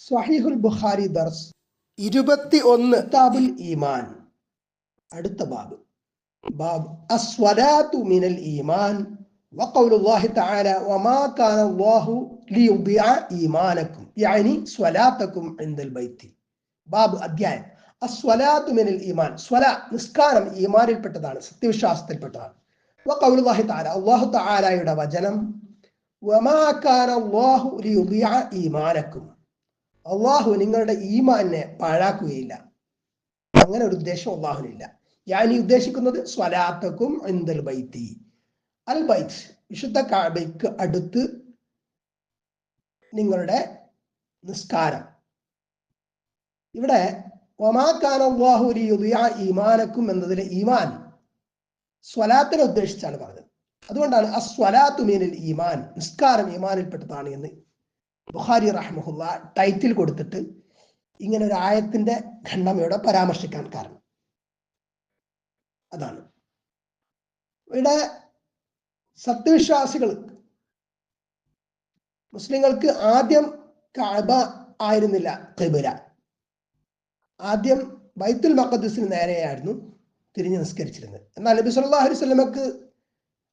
സ്വഹീഹുൽ ബുഖാരി ദർസ് ഇരുപത്തി ഒന്ന് കിതാബുൽ ഈമാൻ അടുത്ത ബാബ് ബാബ് അസ്വലാത്തു മിനൽ ഈമാൻ وقول الله تعالى وما كان الله ليضيع إيمانكم يعني صلاتكم عند البيت ബാബ് അധ്യായം അസ്വലാത്തു മിനൽ ഈമാൻ സ്വല നിസ്കാരം ഈമാനിൽപ്പെട്ടതാണ് സത്യവിശ്വാസത്തിൽപ്പെട്ടതാണ് വഖൗലുല്ലാഹി തആല അല്ലാഹു തആലയുടെ വചനം വമാ കാന അല്ലാഹു ലിയുദിഅ ഈമാനക്കും അള്ളാഹു നിങ്ങളുടെ ഈമാനെ പാഴാക്കുകയില്ല. അങ്ങനെ ഒരു ഉദ്ദേശം അള്ളാഹുനില്ല ഞാൻ ഈ ഉദ്ദേശിക്കുന്നത് സ്വലാത്തക്കും എന്തൽ ബൈത്തി. അൽ ബൈത്ത് വിശുദ്ധ കാബയ്ക്ക് അടുത്ത് നിങ്ങളുടെ നിസ്കാരം. ഇവിടെ ഒമാക്കാൻ ഈമാനക്കും എന്നതിലെ ഈമാൻ സ്വലാത്തിനെ ഉദ്ദേശിച്ചാണ് പറഞ്ഞത്. അതുകൊണ്ടാണ് അസ്വലാത്തു മീനിൽ ഈമാൻ നിസ്കാരം ഈമാനിൽപ്പെട്ടതാണ് എന്ന് ബുഖാരി റഹ്മുഹുല്ല ടൈറ്റിൽ കൊടുത്തിട്ട് ഇങ്ങനെ ഒരു ആയത്തിന്റെ ഖണ്ഡം ഇവിടെ പരാമർശിക്കാൻ കാരണം. അതാണ്. ഇവിടെ സത്യവിശ്വാസികൾ മുസ്ലിങ്ങൾക്ക് ആദ്യം കഅബ ആയിരുന്നില്ല ത്രിപുര ആദ്യം ബൈത്തുൽ മക്കദ്സിന് നേരെയായിരുന്നു തിരിഞ്ഞു നിസ്കരിച്ചിരുന്നത്. എന്നാൽ നബി സല്ലല്ലാഹു അലൈഹി വസല്ലമക്ക്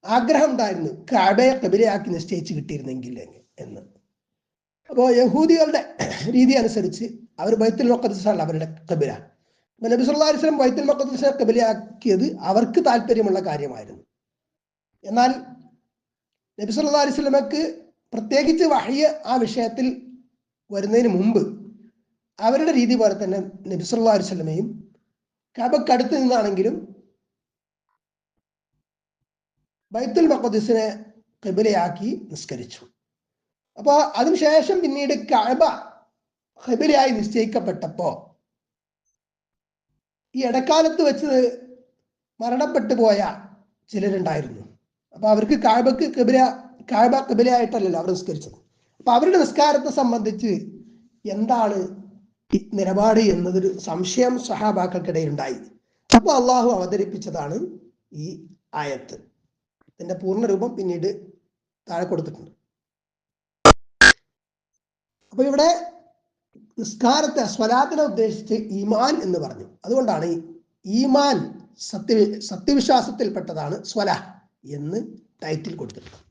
ആഗ്രഹം ഉണ്ടായിരുന്നു കഅബയെ കബിലയാക്കി നിശ്ചയിച്ച് കിട്ടിയിരുന്നെങ്കിൽ എന്ന്. അപ്പോൾ യഹൂദികളുടെ രീതി അനുസരിച്ച് അവർ ബൈത്തുൽ മക്കദ്സാണ് അവരുടെ കബില അപ്പൊ നബി സുല്ലാ അലൈഹി വസല്ലം ബൈത്തുൽ മക്കദ്സിനെ കബിലയാക്കിയത് അവർക്ക് താല്പര്യമുള്ള കാര്യമായിരുന്നു. എന്നാൽ നബി സുല്ലാ അലിസ്ലമക്ക് പ്രത്യേകിച്ച് വഹിയ ആ വിഷയത്തിൽ വരുന്നതിന് മുമ്പ് അവരുടെ രീതി പോലെ തന്നെ നബി സുല്ലാ അലിസ്ലമയും കബക്കടുത്ത് നിന്നാണെങ്കിലും ബൈത്തുൽ മക്കദ്സിനെ കബിലയാക്കി നിസ്കരിച്ചു. അപ്പോൾ അതിനുശേഷം പിന്നീട് കഅബ ഖബിലയായി നിശ്ചയിക്കപ്പെട്ടപ്പോ ഈ ഇടക്കാലത്ത് വെച്ച് മരണപ്പെട്ടു പോയ ചിലരുണ്ടായിരുന്നു. അപ്പൊ അവർക്ക് കാഴ്ബക്ക് കബില കാഴ്ബ കബിലയായിട്ടല്ലല്ലോ അവർ നിസ്കരിച്ചത്. അപ്പൊ അവരുടെ നിസ്കാരത്തെ സംബന്ധിച്ച് എന്താണ് നിലപാട് എന്നതൊരു സംശയം സഹാബാക്കൾക്കിടയിൽ ഉണ്ടായി അപ്പൊ അള്ളാഹു അവതരിപ്പിച്ചതാണ് ഈ ആയത്ത്. ഇതിന്റെ പൂർണരൂപം പിന്നീട് താഴെ കൊടുത്തിട്ടുണ്ട്. അപ്പൊ ഇവിടെ നിസ്കാരത്തെ സ്വലാത്തിനെ ഉദ്ദേശിച്ച് ഈമാൻ എന്ന് പറഞ്ഞു അതുകൊണ്ടാണ് ഈ ഈമാൻ സത്യ സത്യവിശ്വാസത്തിൽപ്പെട്ടതാണ് സ്വല എന്ന് ടൈറ്റിൽ കൊടുത്തിട്ടുള്ളത്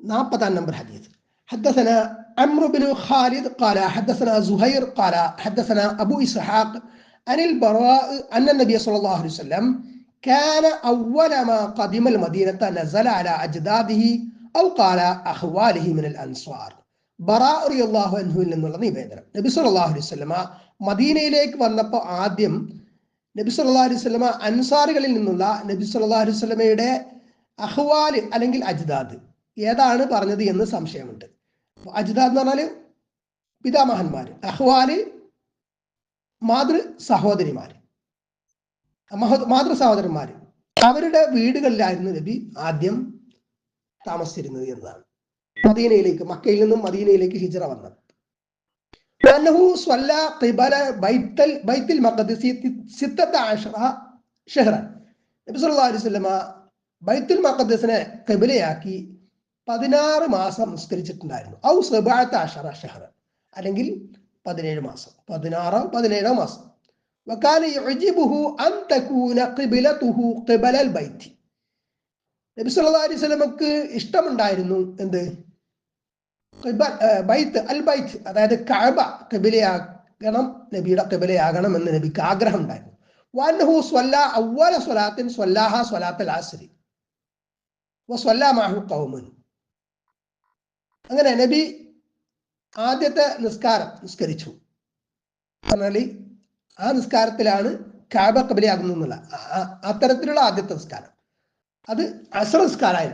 നാൽപ്പതാം നമ്പർ ഹദീസ് حدثنا عمرو بن خالد قال حدثنا زهير قال حدثنا أبو إسحاق عن البراء أن النبي صلى الله عليه وسلم كان أول ما قدم المدينة نزل على أجداده ഔ കാല അഹ്വാലിഹി മിനൽ അൻസ്വാർ. അള്ളാഹു അൻഹുവിൽ നിന്നുള്ള നിവേദനം. നബി സല്ലല്ലാഹു അലൈഹി വസല്ലമ മദീനയിലേക്ക് വന്നപ്പോൾ ആദ്യം നബി സല്ലല്ലാഹു അലൈഹി വസല്ലമ അൻസാറുകളിൽ നിന്നുള്ള നബി സല്ലല്ലാഹു അലൈഹി വസല്ലമയുടെ അഹ്വാൽ അല്ലെങ്കിൽ അജ്ദാദ് ഏതാണ് പറഞ്ഞത് എന്ന് സംശയമുണ്ട്. അജ്ദാദ് എന്ന് പറഞ്ഞാൽ പിതാമഹന്മാർ അഹ്വാൽ മാതൃ സഹോദരിമാര്. മാതൃ സഹോദരന്മാര്. അവരുടെ വീടുകളിലായിരുന്നു നബി ആദ്യം താമസിച്ചിരുന്നത് എന്നതാണ്. മദീനയിലേക്ക് മക്കയിൽ നിന്നും മദീനയിലേക്ക് ഹിജറ വന്നത്. ബൈത്തുൽ മഖദ്സിനെ കബിലയാക്കി പതിനാറ് മാസം നിസ്കരിച്ചിട്ടുണ്ടായിരുന്നു. ഔ സെബാത്ത അഷറ ഷഹർ അല്ലെങ്കിൽ പതിനേഴ് മാസം. പതിനാറോ പതിനേഴോ മാസം. വക്കാന യുജിബുഹു അൻ തകൂന ഖിബലതുഹു ഖിബലൽ ബൈത്തി. നബി അലൈഹി ഇഷ്ടമുണ്ടായിരുന്നു എന്ത്? ബൈത്ത് അൽ ബൈത്ത് അതായത് കഅബ കബിലയാകണം നബിയുടെ കബിലയാകണം എന്ന് നബിക്ക് ആഗ്രഹം ഉണ്ടായിരുന്നു സ്വലാത്തിൻ സ്വലാത്തൽ ആസ്രി അങ്ങനെ നബി ആദ്യത്തെ നിസ്കാരം നിസ്കരിച്ചു. പറഞ്ഞാൽ ആ നിസ്കാരത്തിലാണ് കാബ കബലിയാകുന്നുള്ള അത്തരത്തിലുള്ള ആദ്യത്തെ നിസ്കാരം. അത് അസർ വസ്വല്ല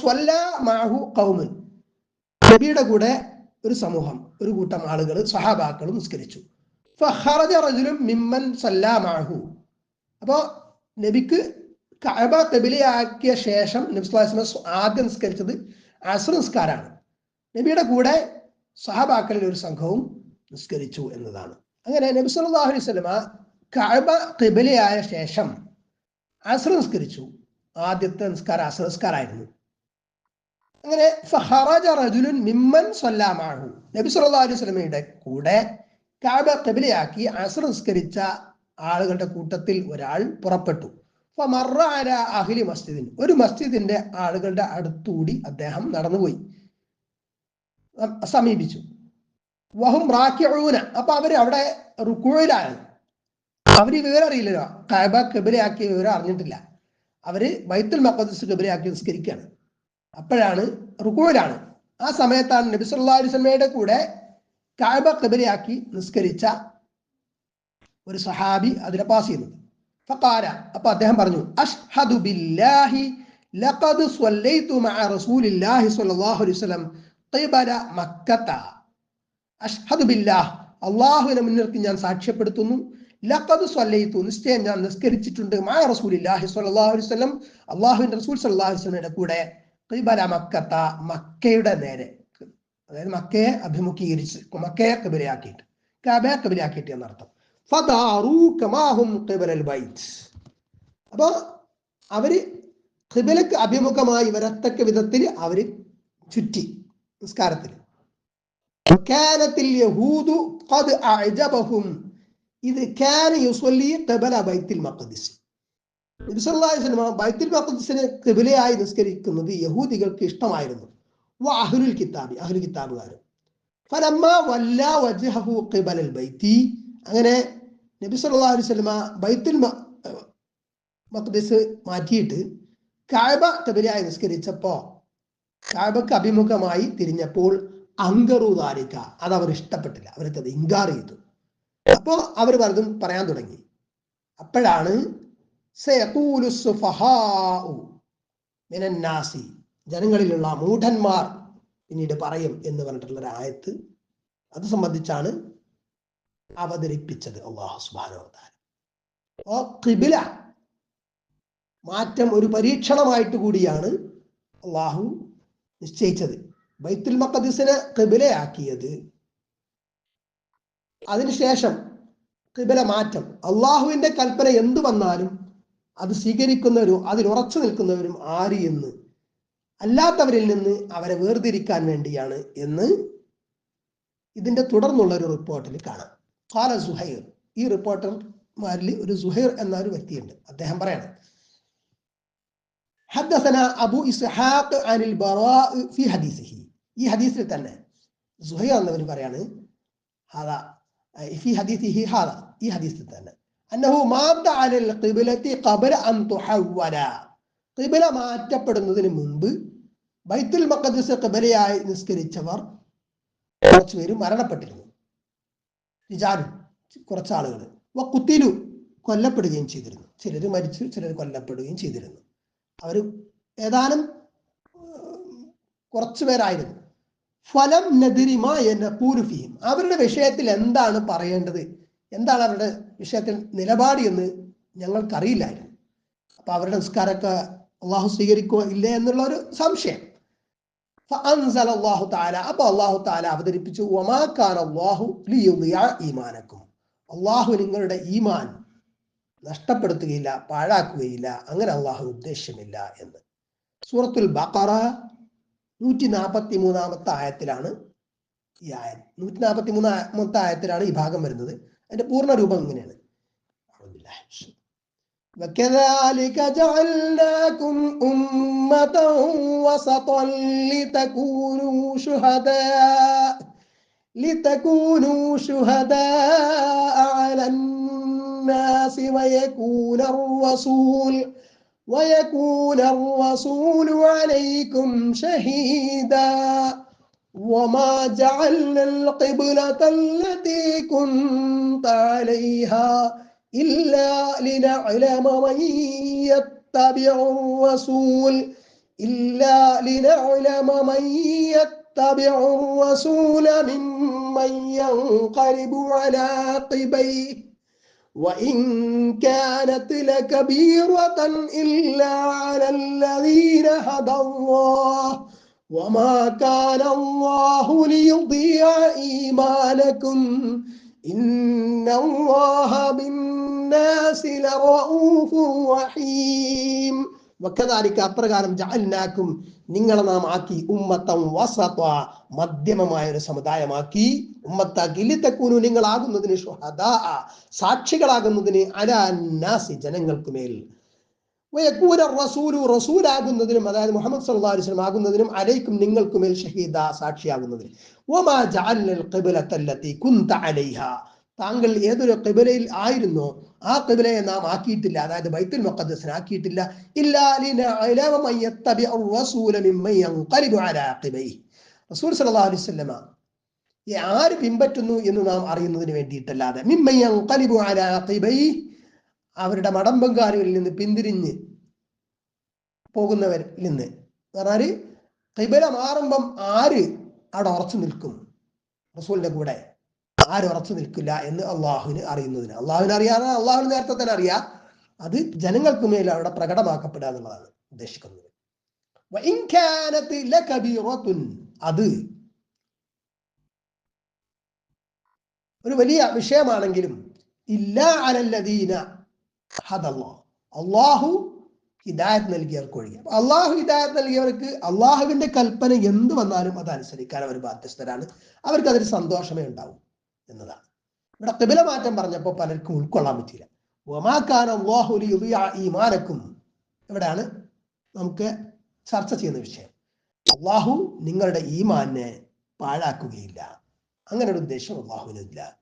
സ്വല്ല മാഹു കൗമൻ നബിയുടെ കൂടെ ഒരു സമൂഹം ഒരു കൂട്ടം ആളുകൾ സഹാബാക്കൾ നിസ്കരിച്ചു. റജുലും മിമ്മൻ സല്ലാമാഹു അപ്പോ നബിക്ക് കഅബ തെബിലിയാക്കിയ ശേഷം നബിസ്ലാസ്മ ആദ്യം നിസ്കരിച്ചത് നിസ്കാരാണ് നബിയുടെ കൂടെ സഹാബാക്കളിൽ ഒരു സംഘവും നിസ്കരിച്ചു എന്നതാണ്. അങ്ങനെ നബി സല്ലല്ലാഹു അലൈഹി വസല്ലമ കഅബ ഖിബലയായ ശേഷം അസർ നിസ്കരിച്ചു ആദ്യത്തെ നിസ്കാരം നിസ്കാരമായിരുന്നു അങ്ങനെ ഫഹറജ റജുലുൻ മിമ്മൻ സൊല്ലാമാഹു നബി സല്ലല്ലാഹു അലൈഹി വസല്ലമയുടെ കൂടെ കാബ കബിലയാക്കി അസർ നിസ്കരിച്ച ആളുകളുടെ കൂട്ടത്തിൽ ഒരാൾ പുറപ്പെട്ടു. അല അഹ്ലി മസ്ജിദിൻ. ഒരു മസ്ജിദിന്റെ ആളുകളുടെ അടുത്തുകൂടി അദ്ദേഹം നടന്നുപോയി. സമീപിച്ചു. വഹും റാക്കിഊന. അപ്പൊ അവർ അവിടെ റുക്കുഴയിലാണ് അവർ വിവരം അറിയില്ലല്ലോ. കാബ കബിലയാക്കിയ വിവരം അറിഞ്ഞിട്ടില്ല. അവർ ബൈത്തുൽ മക്കദസ് ഖിബ്ലയാക്കി നിസ്കരിക്കുകയാണ് അപ്പോഴാണ് റുക്കോയിലാണ് ആ സമയത്താണ് നബി സല്ലല്ലാഹു അലൈഹി വസല്ലമയുടെ കൂടെ കാഴ്ബ ഖിബ്ലയാക്കി നിസ്കരിച്ച ഒരു സഹാബി അതിനെ പാസ് ചെയ്യുന്നത്. ഫഖാല അപ്പൊ അദ്ദേഹം പറഞ്ഞു അഷ്ഹദു ബില്ലാഹി ലഖദ് സ്വല്ലൈതു മഅ റസൂലില്ലാഹി സ്വല്ലല്ലാഹു അലൈഹി വസല്ലം ഖിബല മക്കത്ത. അഷ്ഹദു ബില്ലാഹ് അള്ളാഹുവിനെ മുൻനിർത്തി ഞാൻ സാക്ഷ്യപ്പെടുത്തുന്നു. ലഖദ് സ്വല്ലൈതു നിശ്ചയം ഞാൻ നിസ്കരിച്ചിട്ടുണ്ട് മാ റസൂലില്ലാഹി സ്വല്ലല്ലാഹു അലൈഹി വസല്ലം അള്ളാഹുവിന്റെ റസൂൽ സ്വല്ലല്ലാഹു അലൈഹി വസല്ലമയുടെ കൂടെ ഖിബല മക്കത്ത മക്കയുടെ നേരെ അതായത് മക്കയെ അഭിമുഖീകരിച്ച് മക്കയെ കബിലയാക്കിയിട്ട് കബയെ കബിലയാക്കിയിട്ട് എന്നർത്ഥം അപ്പോൾ അവർ ഖിബലക്ക് അഭിമുഖമായി വരത്തക്ക വിധത്തിൽ അവർ ചുറ്റി നിസ്കാരത്തിൽ യഹൂദു ഖദ് അഅജബഹും ഇത് കാന യുസ്വല്ലി കബല ബൈത്തുൽ വസല്ലം ബൈത്തുൽ മഖ്ദിസിനെ ഖിബലയായി നിസ്കരിക്കുന്നത് യഹൂദികൾക്ക് ഇഷ്ടമായിരുന്നു. വ അഹ്ലുൽ കിതാബി അഹ്ലുൽ കിതാബുകാർ ഫലമ്മ വല്ല വജ്ഹഹു ഖിബലൽ ബൈത്തി. അങ്ങനെ നബി സല്ലല്ലാഹു അലൈഹി വസല്ലമ ബൈത്തുൽ മഖ്ദിസ് മാറ്റിയിട്ട് കഅബ കബിലയായി നിസ്കരിച്ചപ്പോ കാബക്ക് അഭിമുഖമായി തിരിഞ്ഞപ്പോൾ അങ്കറു ദാലിക അത് അവർ ഇഷ്ടപ്പെട്ടില്ല. അവരത് ഇൻകാർ ചെയ്തു. അപ്പോ അവർ പലതും പറയാൻ തുടങ്ങി. അപ്പോഴാണ് സയഖൂലു സുഫഹാഉ മിനൻ നാസി ജനങ്ങളിലുള്ള മൂഢന്മാർ പിന്നീട് പറയും എന്ന് പറഞ്ഞിട്ടുള്ള ഒരു ആയത്ത്. അത് സംബന്ധിച്ചാണ് അവതരിപ്പിച്ചത് അള്ളാഹു ഓ ഖിബില മാറ്റം ഒരു പരീക്ഷണമായിട്ട് കൂടിയാണ് അള്ളാഹു നിശ്ചയിച്ചത്. ബൈത്തുൽ മക്കദിസിനെ ഖിബിലയാക്കിയത്. അതിനുശേഷം ഖിബില മാറ്റം അള്ളാഹുവിന്റെ കൽപ്പന എന്തു വന്നാലും അത് സ്വീകരിക്കുന്നവരും അതിൽ ഉറച്ചു നിൽക്കുന്നവരും ആര് എന്ന് അല്ലാത്തവരിൽ നിന്ന് അവരെ വേർതിരിക്കാൻ വേണ്ടിയാണ് എന്ന് ഇതിന്റെ തുടർന്നുള്ള ഒരു റിപ്പോർട്ടിൽ കാണാം കാല സുഹൈർ ഈ റിപ്പോർട്ടർമാരിൽ ഒരു സുഹൈർ എന്ന ഒരു വ്യക്തിയുണ്ട് അദ്ദേഹം പറയാണ് حدثنا أبو إسحاق عن البراء في حديثه ഈ ഹദീസിൽ തന്നെ സുഹൈർ എന്നവർ പറയാണ് ഹാദാ في حديثه هذا ഈ ഹദീസിൽ തന്നെ أنه مات على القبلة قبل أن تحول ഖിബല മാറ്റപ്പെടുന്നതിന് മുമ്പ് ബൈത്തുൽ മഖദ്സ് ഖിബലയായി നിസ്കരിച്ചവർ കുറച്ചു പേര് മരണപ്പെട്ടിരുന്നു റിജാലു കുറച്ച് ആളുകൾ കുത്തിലു കൊല്ലപ്പെടുകയും ചെയ്തിരുന്നു ചിലർ മരിച്ചു ചിലർ കൊല്ലപ്പെടുകയും ചെയ്തിരുന്നു അവർ ഏതാനും കുറച്ചു പേരായിരുന്നു ഫലം നദിരിമ എന്ന പൂരുഫിയും അവരുടെ വിഷയത്തിൽ എന്താണ് പറയേണ്ടത്? എന്താണ് അവരുടെ വിഷയത്തിൽ നിലപാട് എന്ന് ഞങ്ങൾക്കറിയില്ലായിരുന്നു. അപ്പൊ അവരുടെ നിസ്കാരമൊക്കെ അള്ളാഹു സ്വീകരിക്കോ ഇല്ലേ എന്നുള്ള ഒരു സംശയം. അള്ളാഹു താല അപ്പൊ അള്ളാഹു താല അവതരിപ്പിച്ചു ഒമാക്കാൻ അള്ളാഹു ഈമാനക്കും. അള്ളാഹു നിങ്ങളുടെ ഈമാൻ നഷ്ടപ്പെടുത്തുകയില്ല പാഴാക്കുകയില്ല. അങ്ങനെ അള്ളാഹു ഉദ്ദേശമില്ല എന്ന്. സൂറത്തുൽ ബക്കറ നൂറ്റി നാൽപ്പത്തി മൂന്നാമത്തെ ആയത്തിലാണ് ഈ ആയ നൂറ്റി നാൽപ്പത്തി മൂന്നാമത്തെ ആയത്തിലാണ് ഈ ഭാഗം വരുന്നത് അതിന്റെ പൂർണ്ണ രൂപം ഇങ്ങനെയാണ് وكذلك جعلناكم أمة وسطا لتكونوا شهداء لتكونوا شهداء على الناس ويكون الرسول ويكون الرسول عليكم شهيدا وما جعلنا القبلة التي كنت عليها إلا لنعلم من يتبع الرسول إلا لنعلم من يتبع الرسول ممن ينقلب على عقبيه وإن كانت لكبيرة إلا على الذين هدى الله وما كان الله ليضيع إيمانكم. إن الله بالناس لرؤوف رحيم. വക്കതാലിക്ക് അപ്രകാരം ജഅൽനാക്കും. നിങ്ങളെ നാം ആക്കി ഉമ്മത്തം വസത്വ മധ്യമമായ ഒരു സമുദായമാക്കി. ഉമ്മത്താക്കി ലിത്തക്കൂനു നിങ്ങളാകുന്നതിന് ഷുഹദാ സാക്ഷികളാകുന്നതിന് അലാന്നാസി ജനങ്ങൾക്ക് മേൽ വയക്കൂന റസൂലു റസൂലാകുന്നതിനും അതായത് മുഹമ്മദ് വസല്ലം ആകുന്നതിനും അലൈക്കും നിങ്ങൾക്കുമേൽ ഷഹീദ സാക്ഷിയാകുന്നതിന്. താങ്കൾ ഏതൊരു കബിലയിൽ ആയിരുന്നോ ആ ഖിബലയെ നാം ആക്കിയിട്ടില്ല. അതായത് ബൈത്തുൽ മുഖദ്ദസിനെ ആക്കിയിട്ടില്ല. റസൂൽ ആര് പിൻപറ്റുന്നു എന്ന് നാം അറിയുന്നതിന് വേണ്ടിയിട്ടല്ലാതെ അവരുടെ മടമ്പങ്കാലുകളിൽ നിന്ന് പിന്തിരിഞ്ഞ് പോകുന്നവരിൽ നിന്ന്. പറഞ്ഞാൽ ഖിബല മാറുമ്പം ആര് അവിടെ ഉറച്ചു നിൽക്കും? റസൂലിന്റെ കൂടെ. ആരും ഉറച്ചു നിൽക്കില്ല എന്ന് അള്ളാഹുവിന് അറിയുന്നതിന്. അള്ളാഹുവിന് അറിയാതെ അള്ളാഹുവിന് നേരത്തെ തന്നെ അറിയാ. അത് ജനങ്ങൾക്ക് മേൽ അവിടെ പ്രകടമാക്കപ്പെടുക എന്നുള്ളതാണ് ഉദ്ദേശിക്കുന്നത്. അത് ഒരു വലിയ വിഷയമാണെങ്കിലും ഇല്ല ഹദല്ലാഹ് അള്ളാഹു ഹിദായത്ത് നൽകിയവർക്ക് ഒഴികെ. അള്ളാഹു ഹിദായത്ത് നൽകിയവർക്ക് അള്ളാഹുവിന്റെ കൽപ്പന എന്ത് വന്നാലും അത് അനുസരിക്കാൻ അവർ ബാധ്യസ്ഥരാണ്. അവർക്ക് അതിൽ സന്തോഷമേ ഉണ്ടാവും. എന്നതാണ്. ഇവിടെ കിബില മാറ്റം പറഞ്ഞപ്പോൾ പലർക്കും ഉൾക്കൊള്ളാൻ അള്ളാഹു ഈമാനക്കും. ഇവിടെയാണ് നമുക്ക് ചർച്ച ചെയ്യുന്ന വിഷയം. അള്ളാഹു നിങ്ങളുടെ ഈമാനെ പാഴാക്കുകയില്ല. അങ്ങനെ ഒരു ഉദ്ദേശം അള്ളാഹുവിനില്ല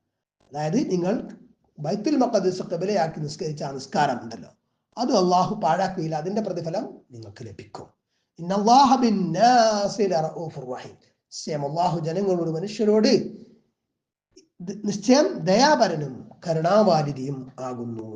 അതായത് നിങ്ങൾ ബൈത്തുൽ മഖദ്സ് കബലയാക്കി നിസ്കരിച്ച നിസ്കാരം ഉണ്ടല്ലോ അത് അള്ളാഹു പാഴാക്കുകയില്ല. അതിന്റെ പ്രതിഫലം നിങ്ങൾക്ക് ലഭിക്കും. ഇന്നല്ലാഹു ജനങ്ങളോട് മനുഷ്യരോട് നിശ്ചയം ദയാപരനും കരുണാവാരിധിയും ആകുന്നു